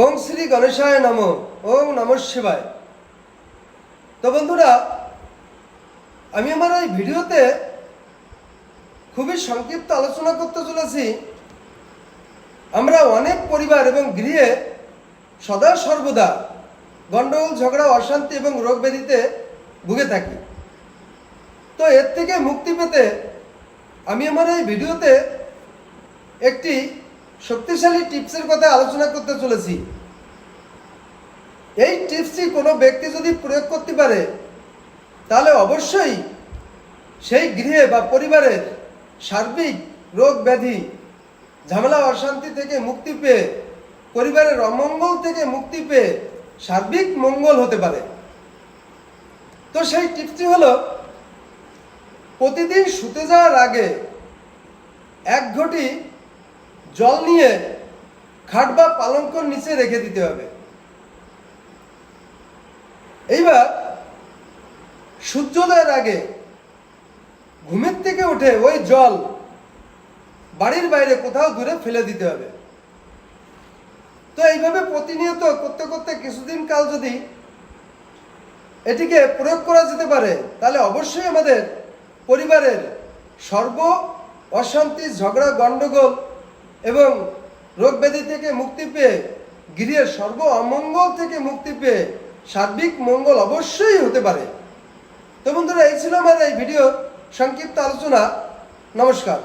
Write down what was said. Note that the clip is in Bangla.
ওং শ্রী গণেশায় নম, ওং নম শিবায়। তো বন্ধুরা, আমি আমার এই ভিডিওতে খুবই সংক্ষিপ্ত আলোচনা করতে চলেছি। আমরা অনেক পরিবার এবং গৃহে সদা সর্বদা গণ্ডগোল ঝগড়া, অশান্তি এবং রোগ ব্যাধিতে ভুগে থাকি। তো এর থেকে মুক্তি পেতে আমি আমার এই ভিডিওতে একটি শক্তিশালী টিপসের কথা আলোচনা করতে চলেছি। এই টিপসটি কোনো ব্যক্তি যদি প্রয়োগ করতে পারে, তাহলে অবশ্যই সেই গৃহে বা পরিবারের সার্বিক রোগ ব্যাধি, ঝামেলা, অশান্তি থেকে মুক্তি পেয়ে, পরিবারের অমঙ্গল থেকে মুক্তি পেয়ে সার্বিক মঙ্গল হতে পারে। তো সেই টিপসটি হলো, প্রতিদিন শুতে যাওয়ার আগে এক ঘটি জল নিয়ে খাট বা পালঙ্কর নিচে রেখে দিতে হবে। এইবার সূর্যোদয়ের আগে ঘুমের থেকে উঠে ওই জল বাড়ির বাইরে কোথাও দূরে ফেলে দিতে হবে। তো এইভাবে প্রতিনিয়ত করতে করতে কিছুদিন কাল যদি এটিকে প্রয়োগ করা যেতে পারে, তাহলে অবশ্যই আমাদের পরিবারের সর্ব অশান্তি, ঝগড়া, গণ্ডগোল এবং রোগ ব্যাধি থেকে মুক্তি পেয়ে গৃহের সর্ব অমঙ্গল থেকে মুক্তি পেয়ে সার্বিক মঙ্গল অবশ্যই হতে পারে। তো বন্ধুরা, এই ছিল আমার এই ভিডিও সংক্ষিপ্ত আলোচনা। নমস্কার।